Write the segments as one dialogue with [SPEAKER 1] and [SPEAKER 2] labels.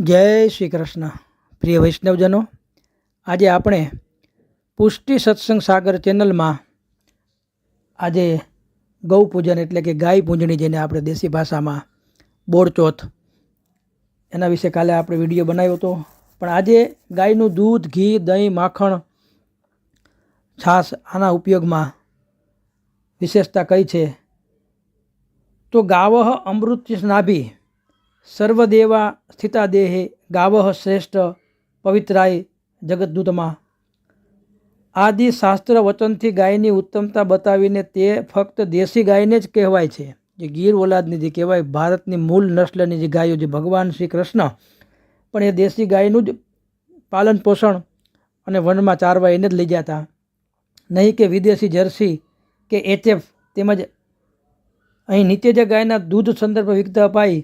[SPEAKER 1] જય શ્રી કૃષ્ણ. પ્રિય વૈષ્ણવજનો, આજે આપણે પુષ્ટિ સત્સંગ સાગર ચેનલમાં આજે ગૌ પૂજન એટલે કે ગાય પૂજણી જેને આપણે દેશી ભાષામાં બોરચોથ એના વિશે કાલે આપણે વીડિયો બનાવ્યો હતો. પણ આજે ગાયનું દૂધ, ઘી, દહીં, માખણ, છાશ આના ઉપયોગમાં વિશેષતા કઈ છે? તો ગાવહ અમૃત નાભી સર્વદેવા સ્થિતા દેહે ગાવહ શ્રેષ્ઠ પવિત્રાય જગતદૂતમાં આદિ શાસ્ત્ર વચનથી ગાયની ઉત્તમતા બતાવીને તે ફક્ત દેશી ગાયને જ કહેવાય છે. જે ગીર ઓલાદની જે કહેવાય, ભારતની મૂળ નસ્લની જે ગાયો જે ભગવાન શ્રી કૃષ્ણ પણ એ દેશી ગાયનું જ પાલન પોષણ અને વનમાં ચારવા એને જ લઈ જતા નહીં કે વિદેશી જર્સી કે એચએફ તેમજ અહીં નીચે જે ગાયના દૂધ સંદર્ભ વિગત અપાઈ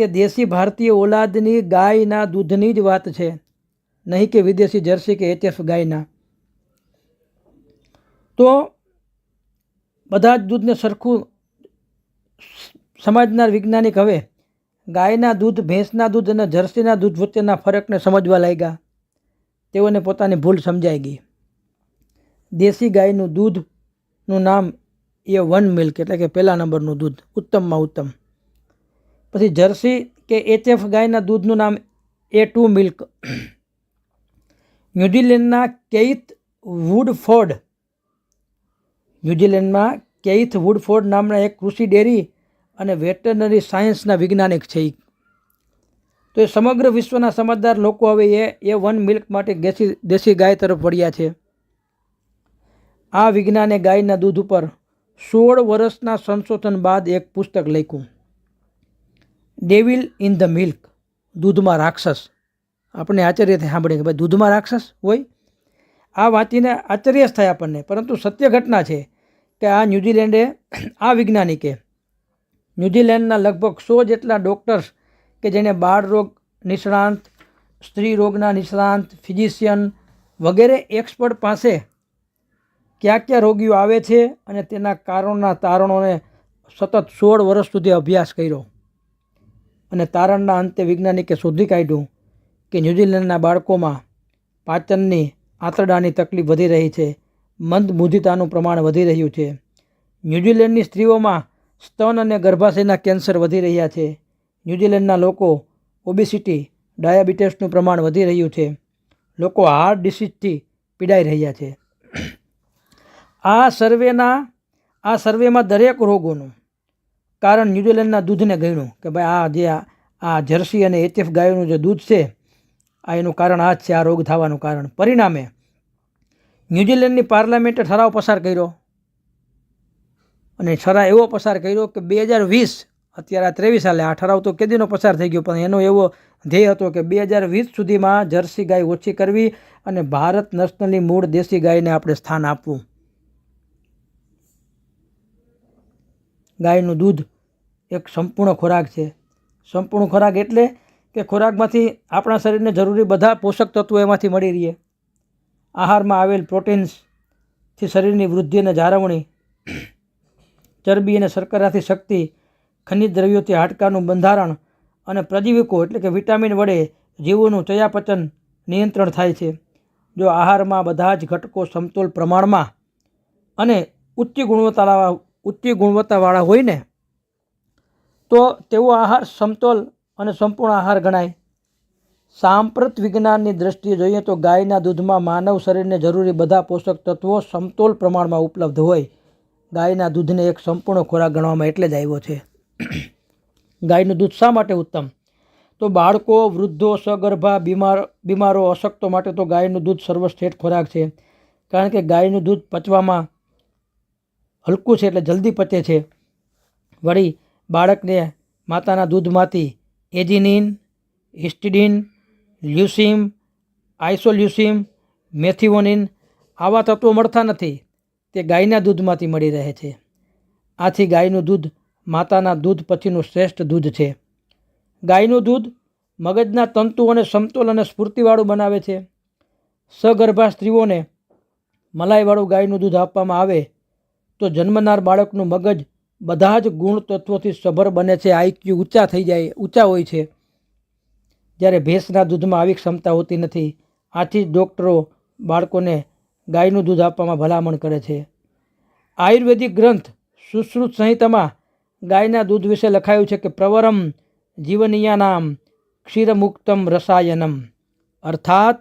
[SPEAKER 1] તે દેશી ભારતીય ઓલાદની ગાયના દૂધની જ વાત છે. નહીં કે વિદેશી જર્સી કે એચએફ ગાયના. તો બધા જ દૂધને સરખું સમજનાર વૈજ્ઞાનિક હવે ગાયના દૂધ, ભેંસના દૂધ અને જર્સીના દૂધ વચ્ચેના ફરકને સમજવા લાગ્યા. તેઓને પોતાની ભૂલ સમજાઈ ગઈ. દેશી ગાયનું દૂધનું નામ એ વન મિલ્ક એટલે કે પહેલા નંબરનું દૂધ, ઉત્તમમાં ઉત્તમ. પછી જર્સી કે એચએફ ગાયના દૂધનું નામ એ ટુ મિલ્ક ન્યૂઝીલેન્ડના કેઇથ વુડફોર્ડ, ન્યૂઝીલેન્ડમાં કેઇથ વુડફોર્ડ નામના એક કૃષિ ડેરી અને વેટરનરી સાયન્સના વૈજ્ઞાનિક છે તો એ સમગ્ર વિશ્વના સમજદાર લોકો હવે એ એ વન મિલ્ક માટે દેશી દેશી ગાય તરફ વળ્યા છે. આ વિજ્ઞાને ગાયના દૂધ ઉપર સોળ વર્ષના સંશોધન બાદ એક પુસ્તક લખ્યું. ડેવિલ ઇન ધ મિલ્ક દૂધમાં રાક્ષસ. આપણને આશ્ચર્યથી સાંભળીએ કે ભાઈ, દૂધમાં રાક્ષસ હોય? આ વાંચીને આશ્ચર્ય જ થાય આપણને. પરંતુ સત્ય ઘટના છે કે આ ન્યૂઝીલેન્ડે, આ વૈજ્ઞાનિકે ન્યૂઝીલેન્ડના લગભગ સો જેટલા ડૉક્ટર્સ કે જેણે બાળ રોગ નિષ્ણાંત, સ્ત્રી રોગના નિષ્ણાંત, ફિઝિશિયન વગેરે એક્સપર્ટ પાસે કયા કયા રોગીઓ આવે છે અને તેના કારણોના તારણોને સતત સોળ વર્ષ સુધી અભ્યાસ કર્યો. અને તારણના અંતે વૈજ્ઞાનિકે શોધી કાઢ્યું કે ન્યૂઝીલેન્ડના બાળકોમાં પાચનની આંતરડાની તકલીફ વધી રહી છે મંદબુદ્ધિતાનું પ્રમાણ વધી રહ્યું છે. ન્યૂઝીલેન્ડની સ્ત્રીઓમાં સ્તન અને ગર્ભાશયના કેન્સર વધી રહ્યા છે. ન્યૂઝીલેન્ડના લોકો ઓબેસિટી, ડાયાબિટીસનું પ્રમાણ વધી રહ્યું છે. લોકો હાર્ટ ડિસીઝથી પીડાઈ રહ્યા છે. આ સર્વેના, આ સર્વેમાં દરેક રોગોનું કારણ ન્યૂઝીલેન્ડના દૂધને ગણ્યું કે ભાઈ આ જે આ- જર્સી અને એચએફ ગાયોનું જે દૂધ છે, આ એનું કારણ આ જ છે, આ રોગ થવાનું કારણ. પરિણામે ન્યૂઝીલેન્ડની પાર્લામેન્ટે ઠરાવ પસાર કર્યો અને ઠરાવ એવો પસાર કર્યો કે બે હજાર વીસ, અત્યારે આ ત્રેવીસ સાલે આ ઠરાવ તો કેદીનો પસાર થઈ ગયો, પણ એનો એવો ધ્યેય હતો કે બે હજાર વીસ સુધીમાં જર્સી ગાય ઓછી કરવી અને ભારત નેશનલી મૂળ દેશી ગાયને આપણે સ્થાન આપવું. ગાયનું દૂધ એક સંપૂર્ણ ખોરાક છે. સંપૂર્ણ ખોરાક એટલે કે ખોરાકમાંથી આપણા શરીરને જરૂરી બધા પોષક તત્વો એમાંથી મળી રહે આહારમાં આવેલ પ્રોટીન્સથી શરીરની વૃદ્ધિ અને જાળવણી, ચરબી અને શર્કરાથી શક્તિ, ખનિજ દ્રવ્યોથી હાડકાનું બંધારણ અને પ્રજીવિકો એટલે કે વિટામિન વડે જીવોનું ચયાપચન નિયંત્રણ થાય છે. જો આહારમાં બધા જ ઘટકો સમતોલ પ્રમાણમાં અને ઉચ્ચ ગુણવત્તાવાળા ઉચ્ચ ગુણવત્તાવાળા હોય ને તો તેવો આહાર સમતોલ અને સંપૂર્ણ આહાર ગણાય. સાંપ્રત વિજ્ઞાનની દ્રષ્ટિએ જોઈએ તો ગાયના દૂધમાં માનવ શરીરને જરૂરી બધા પોષક તત્વો સમતોલ પ્રમાણમાં ઉપલબ્ધ હોય. ગાયના દૂધને એક સંપૂર્ણ ખોરાક ગણવામાં એટલે જ આવ્યો છે. ગાયનું દૂધ શા માટે ઉત્તમ? તો બાળકો, વૃદ્ધો સગર્ભા બીમાર, બીમારો, અશક્તો માટે તો ગાયનું દૂધ સર્વશ્રેષ્ઠ ખોરાક છે. કારણ કે ગાયનું દૂધ પચવામાં હલકું છે એટલે જલ્દી પચે છે. વળી બાળકને માતાના દૂધમાંથી એજિનિન, હિસ્ટિડિન, લ્યુસિમ, આઇસોલ્યુસિમ મેથિઓનિન આવા તત્વો મળતા નથી. તે ગાયના દૂધમાંથી મળી રહે છે. આથી ગાયનું દૂધ માતાના દૂધ પછીનું શ્રેષ્ઠ દૂધ છે. ગાયનું દૂધ મગજના તંતુઓને સમતોલ અને સ્ફૂર્તિવાળું બનાવે છે. સગર્ભા સ્ત્રીઓને મલાઈવાળું ગાયનું દૂધ આપવામાં આવે તો જન્મનાર બાળકનું મગજ બધા જ ગુણ તત્વોથી સભર બને છે. આઈક્યુ ઊંચા થઈ જાય, ઊંચા હોય છે. જ્યારે ભેંસના દૂધમાં આવી ક્ષમતા હોતી નથી, આથી જ ડૉક્ટરો બાળકોને ગાયનું દૂધ આપવામાં ભલામણ કરે છે. આયુર્વેદિક ગ્રંથ સુશ્રુત સંહિતામાં ગાયના દૂધ વિશે લખાયું છે કે પ્રવરમ જીવનીયાનામ ક્ષીરમુક્તમ રસાયનમ. અર્થાત,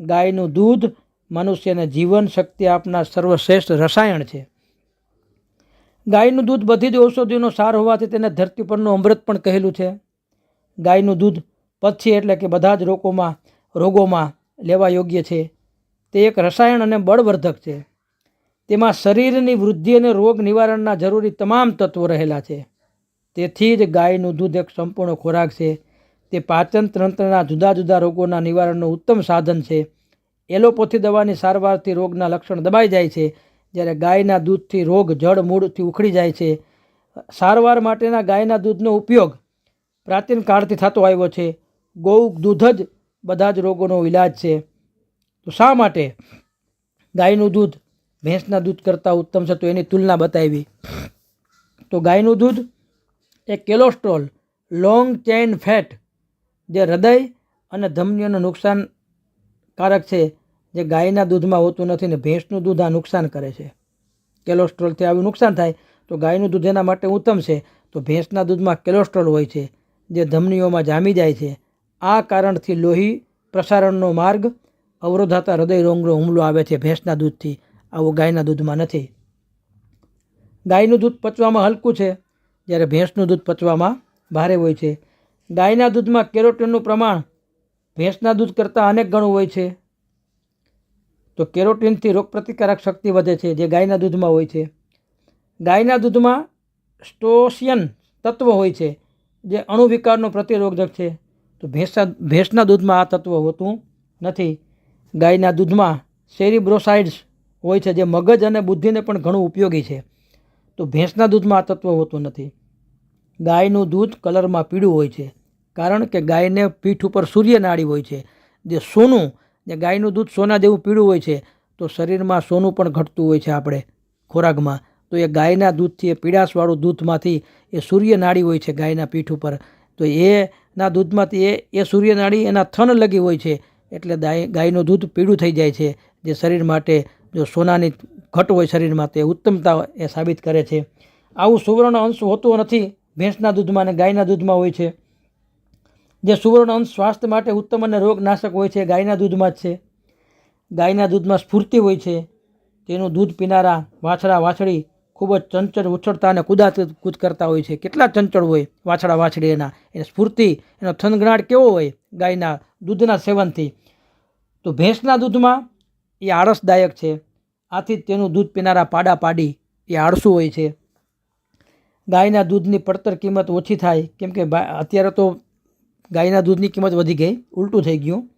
[SPEAKER 1] ગાયનું દૂધ મનુષ્યને જીવન શક્તિ આપનાર સર્વશ્રેષ્ઠ રસાયણ છે. ગાયનું દૂધ બધી જ ઔષધિઓનો સાર હોવાથી તેને ધરતી પરનું અમૃત પણ કહેલું છે. ગાયનું દૂધ પછી એટલે કે બધા જ રોગોમાં રોગોમાં લેવા યોગ્ય છે. તે એક રસાયણ અને બળવર્ધક છે. તેમાં શરીરની વૃદ્ધિ અને રોગ નિવારણના જરૂરી તમામ તત્વો રહેલા છે. તેથી જ ગાયનું દૂધ એક સંપૂર્ણ ખોરાક છે. તે પાચન તંત્રના જુદા જુદા રોગોના નિવારણનું ઉત્તમ સાધન છે. એલોપેથી દવાની સારવારથી રોગના લક્ષણ દબાઈ જાય છે. જ્યારે ગાયના દૂધથી રોગ જળ મૂળથી ઉખડી જાય છે, સારવાર માટેના ગાયના દૂધનો ઉપયોગ પ્રાચીન કાળથી થતો આવ્યો છે. ગૌ દૂધ જ બધા જ રોગોનો ઇલાજ છે. તો શા માટે ગાયનું દૂધ ભેંસના દૂધ કરતાં ઉત્તમ છે તો એની તુલના બતાવી. તો ગાયનું દૂધ એ કેલોસ્ટ્રોલ, લોંગ ચેઇન ફેટ, જે હૃદય અને ધમનીઓને નુકસાનકારક છે જે ગાયના દૂધમાં હોતું નથી ને ભેંસનું દૂધ આ નુકસાન કરે છે. કેલોસ્ટ્રોલથી આવું નુકસાન થાય, તો ગાયનું દૂધ એના માટે ઉત્તમ છે. તો ભેંસના દૂધમાં કેલોસ્ટ્રોલ હોય છે, જે ધમનીઓમાં જામી જાય છે. આ કારણથી લોહી પ્રસારણનો માર્ગ અવરોધાતા હૃદય રોગનો હુમલો આવે છે ભેંસના દૂધથી, આવું ગાયના દૂધમાં નથી. ગાયનું દૂધ પચવામાં હલકું છે, જ્યારે ભેંસનું દૂધ પચવામાં ભારે હોય છે. ગાયના દૂધમાં કેરોટીનનું પ્રમાણ ભેંસના દૂધ કરતાં અનેક ગણું હોય છે. તો કેરોટીનથી રોગપ્રતિકારક શક્તિ વધે છે, જે ગાયના દૂધમાં હોય છે. ગાયના દૂધમાં સ્ટોશિયન તત્વ હોય છે, જે અણુવિકારનો પ્રતિરોધક છે. તો ભેંસના ભેંસના દૂધમાં આ તત્વ હોતું નથી. ગાયના દૂધમાં સેરિબ્રોસાઇડ્સ હોય છે, જે મગજ અને બુદ્ધિને પણ ઘણું ઉપયોગી છે. તો ભેંસના દૂધમાં આ તત્વ હોતું નથી. ગાયનું દૂધ કલરમાં પીળું હોય છે, કારણ કે ગાયને પીઠ ઉપર સૂર્યનાળી હોય છે, જે સોનું જે ગાયનું દૂધ સોના જેવું પીળું હોય છે, તો શરીરમાં સોનું પણ ઘટતું હોય છે આપણે ખોરાકમાં. તો એ ગાયના દૂધથી, એ પીળાશવાળું દૂધમાંથી એ સૂર્યનાળી હોય છે ગાયના પીઠ ઉપર. તો એના દૂધમાંથી એ એ સૂર્યનાળી એના થન લગી હોય છે, એટલે ગાય, ગાયનું દૂધ પીળું થઈ જાય છે, જે શરીર માટે જો સોનાની ઘટ હોય શરીરમાં, તે ઉત્તમતા એ સાબિત કરે છે. આવું સુવર્ણ અંશ હોતું નથી ભેંસના દૂધમાં અને ગાયના દૂધમાં હોય છે. જે સુવર્ણ અંશ સ્વાસ્થ્ય માટે ઉત્તમ અને રોગનાશક હોય છે ગાયના દૂધમાં જ છે. ગાયના દૂધમાં સ્ફૂર્તિ હોય છે. તેનું દૂધ પીનારા વાછડા વાછડી ખૂબ જ ચંચળ, ઉછળતા અને કુદાત કૂદ કરતા હોય છે. કેટલા ચંચળ હોય વાછડા વાછડી એના? એને સ્ફૂર્તિ, એનો થનગણાટ કેવો હોય ગાયના દૂધના સેવનથી? તો ભેંસના દૂધમાં એ આળસદાયક છે. આથી તેનું દૂધ પીનારા પાડા પાડી એ આળસુ હોય છે. ગાયના દૂધની પડતર કિંમત ઓછી થાય. કેમ કે અત્યારે તો ગાયના દૂધની કિંમત વધી ગઈ, ઉલટું થઈ ગયું.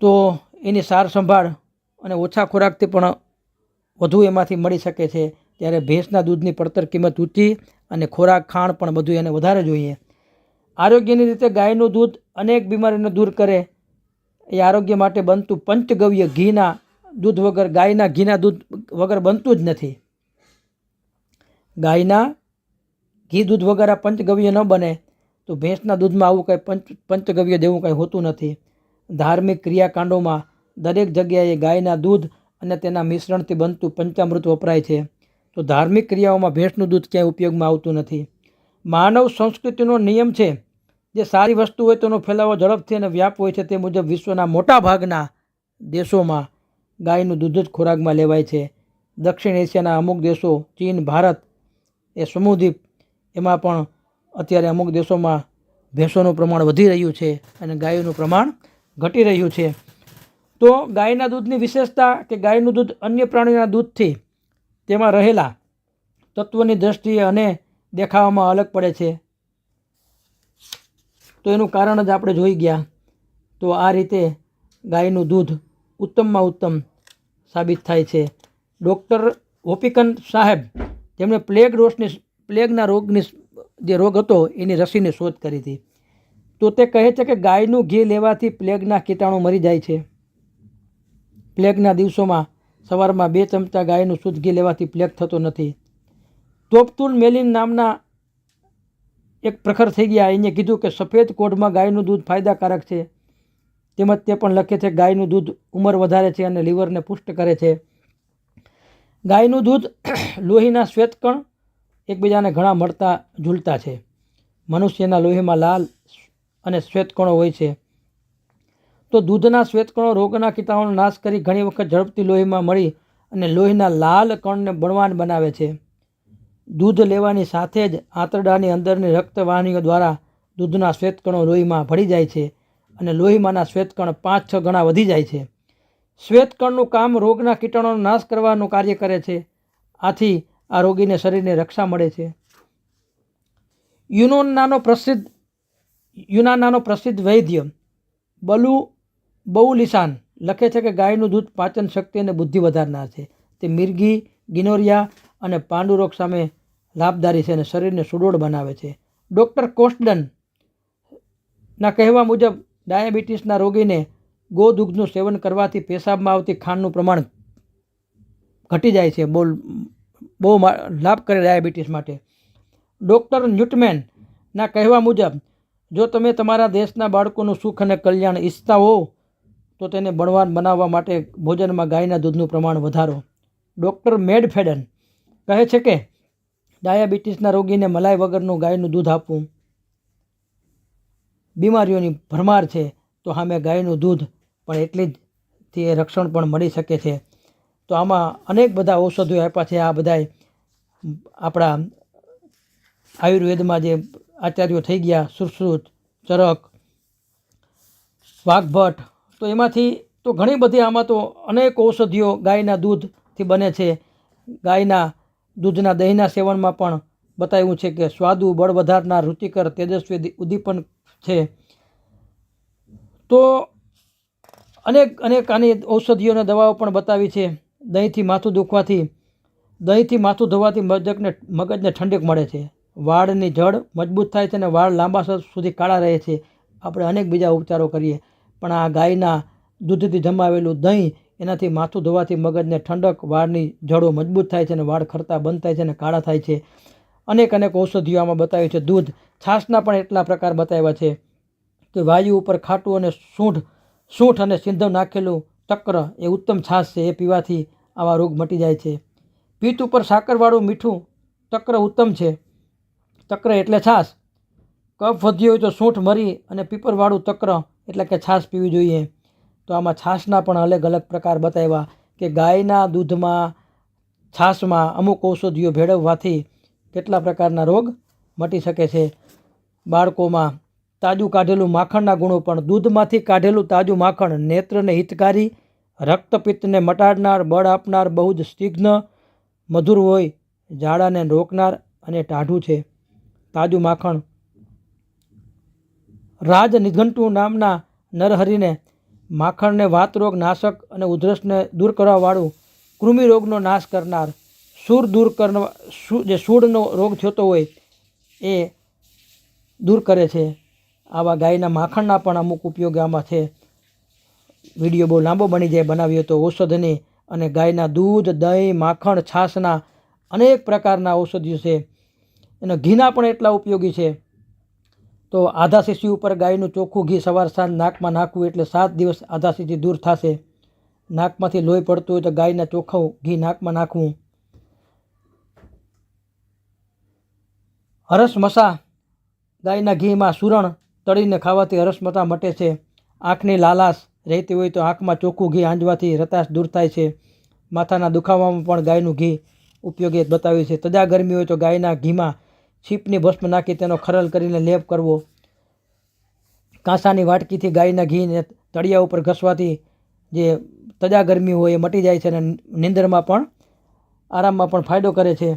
[SPEAKER 1] તો એની સાર સંભાળ અને ઓછા ખોરાકથી પણ વધુ એમાંથી મળી શકે છે. ત્યારે ભેંસના દૂધની પડતર કિંમત ઊંચી અને ખોરાક ખાણ પણ બધું એને વધારે જોઈએ. આરોગ્યની રીતે ગાયનું દૂધ અનેક બીમારીને દૂર કરે. એ આરોગ્ય માટે બનતું પંચગવ્ય ઘીના દૂધ વગર, ગાયના ઘીના દૂધ વગર બનતું જ નથી. ગાયના ઘી દૂધ વગર આ પંચગવ્ય ન બને. તો ભેંસના દૂધમાં આવું કંઈ પંચ, પંચગવ્ય જેવું કંઈ હોતું નથી. ધાર્મિક ક્રિયાકાંડોમાં દરેક જગ્યાએ ગાયના દૂધ અને તેના મિશ્રણથી બનતું પંચામૃત વપરાય છે. તો ધાર્મિક ક્રિયાઓમાં ભેંસનું દૂધ ક્યાંય ઉપયોગમાં આવતું નથી. માનવ સંસ્કૃતિનો નિયમ છે જે સારી વસ્તુ હોય તેનો ફેલાવો ઝડપથી અને વ્યાપ હોય છે તે મુજબ વિશ્વના મોટા ભાગના દેશોમાં ગાયનું દૂધ જ ખોરાકમાં લેવાય છે. દક્ષિણ એશિયાના અમુક દેશો, ચીન, ભારત એ સમુદ્વીપ, એમાં પણ અત્યારે અમુક દેશોમાં ભેંસોનું પ્રમાણ વધી રહ્યું છે અને ગાયોનું પ્રમાણ ઘટી રહ્યું છે. તો ગાયના દૂધની વિશેષતા કે ગાયનું દૂધ અન્ય પ્રાણીના દૂધથી તેમાં રહેલા તત્વોની દ્રષ્ટિએ અને દેખાવામાં અલગ પડે છે. તો એનું કારણ જ આપણે જોઈ ગયા. તો આ રીતે ગાયનું દૂધ ઉત્તમમાં ઉત્તમ સાબિત થાય છે. ડૉક્ટર ઓપિકન સાહેબ, તેમણે પ્લેગ રોગની પ્લેગના રોગની જે રોગ હતો એની રસીની શોધ કરી હતી. તો તે કહે છે કે ગાયનું ઘી લેવાથી પ્લેગના કીટાણુ મરી જાય છે. પ્લેગના દિવસોમાં સવારમાં બે ચમચા ગાયનું શુદ્ધ ઘી લેવાથી પ્લેગ થતો નથી. તોપતુલ મેલિન નામના એક પ્રખર થઈ ગયા. એને કીધું કે સફેદ કોઢમાં ગાયનું દૂધ ફાયદાકારક છે. તેમજ તે પણ લખે છે, ગાયનું દૂધ ઉંમર વધારે છે અને લીવરને પુષ્ટ કરે છે. ગાયનું દૂધ લોહીના શ્વેતકણ એકબીજાને ઘણા મળતા ઝૂલતા છે. મનુષ્યના લોહીમાં લાલ અને શ્વેતકણો હોય છે. તો દૂધના શ્વેતકણો રોગના કીટાણુનો નાશ કરી ઘણી વખત ઝડપથી લોહીમાં મળી અને લોહીના લાલ કણને બળવાન બનાવે છે. દૂધ લેવાની સાથે જ આંતરડાની અંદરની રક્તવાહિનીઓ દ્વારા દૂધના શ્વેતકણો લોહીમાં ભળી જાય છે અને લોહીમાંના શ્વેતકણ પાંચ છ ગણા વધી જાય છે. શ્વેતકણનું કામ રોગના કીટાણુનો નાશ કરવાનું કાર્ય કરે છે. આથી આ રોગીને શરીરને રક્ષા મળે છે. યુનોનાનો પ્રસિદ્ધ યુનાનાનો પ્રસિદ્ધ વૈદ્ય બલુ બહુલિસાન લખે છે કે ગાયનું દૂધ પાચન શક્તિ અને બુદ્ધિ વધારનાર છે. તે મિર્ગી, ગિનોરિયા અને પાંડુરોગ સામે લાભદારી છે અને શરીરને સુડોળ બનાવે છે. ડૉક્ટર કોસ્ટડન ના કહેવા મુજબ, ડાયાબિટીસના રોગીને ગોદૂધનું સેવન કરવાથી પેશાબમાં આવતી ખાંડનું પ્રમાણ ઘટી જાય છે. બહુ બહુ લાભ કરે ડાયાબિટીસ માટે. ડૉક્ટર ન્યૂટમેનના કહેવા મુજબ, જો તમે તમારા દેશના બાળકોનું સુખ અને કલ્યાણ ઈચ્છતા હો તો તેને બળવાન બનાવવા માટે ભોજનમાં ગાયના દૂધનું પ્રમાણ વધારો. ડૉક્ટર મેડફેડન કહે છે કે, ડાયાબિટીસના રોગીને મલાઈ વગરનું ગાયનું દૂધ આપવું બીમારીઓની ભરમાર છે, તો સામે ગાયનું દૂધ પણ એટલી જ તે રક્ષણ પણ મળી શકે છે. તો આમાં અનેક બધા ઔષધિઓ આપ્યા છે. આ બધાય આપણા આયુર્વેદમાં જે આચાર્યો થઈ ગયા સુશ્રુત ચરક, વાઘભટ્ટ, તો એમાંથી તો ઘણી બધી આમાં તો અનેક ઔષધિઓ ગાયના દૂધથી બને છે. ગાયના દૂધના દહીંના સેવનમાં પણ બતાવ્યું છે કે સ્વાદુ બળ વધારનાર રુચિકર તેજસ્વી ઉદ્દીપન છે. તો અનેક અનેક આની ઔષધિઓને દવાઓ પણ બતાવી છે. દહીંથી માથું દુખવાથી, દહીંથી માથું ધોવાથી મગજને મગજને ઠંડક મળે છે. વાળની જડ મજબૂત થાય છે અને વાળ લાંબા સુધી કાળા રહે છે. આપણે અનેક બીજા ઉપચારો કરીએ. પણ આ ગાયના દૂધથી જમાવેલું દહીં, એનાથી માથું ધોવાથી મગજને ઠંડક, વાળની જડો મજબૂત થાય છે અને વાળ ખરતા બંધ થાય છે અને કાળા થાય છે. અનેક અનેક ઔષધિઓ આમાં બતાવ્યું છે. દૂધ છાશના પણ એટલા પ્રકાર બતાવ્યા છે કે વાયુ ઉપર ખાટું અને સૂંઠ સૂંઠ અને સિંધવ નાખેલું તક્ર એ ઉત્તમ છાશ છે, એ પીવાથી આવા રોગ મટી જાય છે. પિત્ત ઉપર સાકરવાળું મીઠું ચક્ર ઉત્તમ છે. ચક્ર એટલે છાશ. કફ વધ્યો હોય તો સૂંઠ મરી અને પીપરવાળું ચક્ર એટલે કે છાશ પીવી જોઈએ. તો આમાં છાશના પણ અલગ અલગ પ્રકાર બતાવ્યા કે ગાયના દૂધમાં, છાશમાં અમુક ઔષધિઓ ભેળવવાથી કેટલા પ્રકારના રોગ મટી શકે છે. બાળકોમાં તાજું કાઢેલું માખણના ગુણો પણ દૂધમાંથી કાઢેલું તાજું માખણ નેત્રને હિતકારી, રક્તપિત્તને મટાડનાર, બળ આપનાર, બહુ જ સ્નિગ્ધ મધુર હોય, ઝાડાને રોકનાર અને ટાઢું છે. તાજું માખણ. રાજ નિઘંટુ નામના નરહરિને માખણને વાતરોગ નાશક અને ઉધરસને દૂર કરવાવાળું કૃમિ રોગનો નાશ કરનાર, સૂર દૂર કરવા જે સૂળનો રોગ થતો હોય, એ દૂર કરે છે. આવા ગાયના માખણના પણ અમુક ઉપયોગ આમાં છે. વીડિયો બહુ લાંબો બની જાય બનાવ્યો તો ઔષધની અને ગાયના દૂધ, દહીં, માખણ, છાશના અનેક પ્રકારના ઔષધિઓ છે. એના ઘીના પણ એટલા ઉપયોગી છે. તો આધા શીશી ઉપર ગાયનું ચોખ્ખું ઘી સવાર સાંજ નાકમાં નાખવું એટલે સાત દિવસ આધા શીશી દૂર થશે. નાકમાંથી લોહી પડતું હોય તો ગાયના ચોખ્ખું ઘી નાકમાં નાખવું. હરસ મસા ગાયના ઘીમાં સુરણ તળીને ખાવાથી અરસમતા મટે છે. આંખની લાલાશ રહેતી હોય તો આંખમાં ચોખ્ખું ઘી આંજવાથી રતાશ દૂર થાય છે. માથાના દુખાવામાં પણ ગાયનું ઘી ઉપયોગી બતાવ્યું છે. તજા ગરમી હોય તો ગાયના ઘીમાં છીપની ભસ્મ નાખી તેનો ખરલ કરીને લેપ કરવો. કાંસાની વાટકીથી ગાયના ઘીને તળિયા ઉપર ઘસવાથી જે તજા ગરમી હોય એ મટી જાય છે અને નિંદરમાં પણ, આરામમાં પણ ફાયદો કરે છે.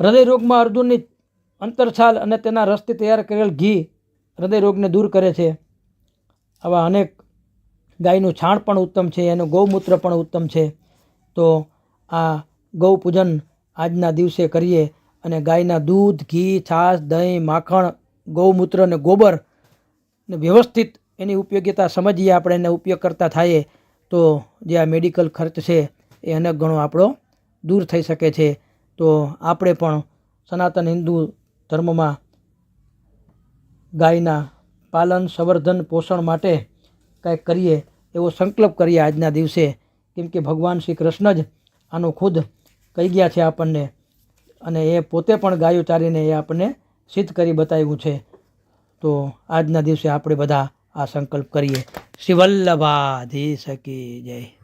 [SPEAKER 1] હૃદય રોગમાં અર્જુનની અંતરછાલ અને તેના રસથી તૈયાર કરેલ ઘી હૃદય રોગને દૂર કરે છે. આવા અનેક ગાયનું છાણ પણ ઉત્તમ છે, એનું ગૌમૂત્ર પણ ઉત્તમ છે. તો આ ગૌ પૂજન આજના દિવસે કરીએ અને ગાયના દૂધ, ઘી, છાશ, દહીં, માખણ, ગૌમૂત્ર અને ગોબર ને વ્યવસ્થિત એની ઉપયોગિતા સમજીએ, આપણે એને ઉપયોગ કરતા થઈએ, તો જે આ મેડિકલ ખર્ચ છે એ અનેક ગણો આપણો દૂર થઈ શકે છે. તો આપણે પણ સનાતન હિન્દુ ધર્મમાં ગાયના પાલન, સંવર્ધન, પોષણ માટે કાંઈક કરીએ એવો સંકલ્પ કરીએ આજના દિવસે. કેમ કે ભગવાન શ્રી કૃષ્ણ જ આનું ખુદ કહી ગયા છે આપણને અને એ પોતે પણ ગાયો ચારીને એ આપણને સિદ્ધ કરી બતાવ્યું છે. તો આજના દિવસે આપણે બધા આ સંકલ્પ કરીએ. શ્રી શકી જય.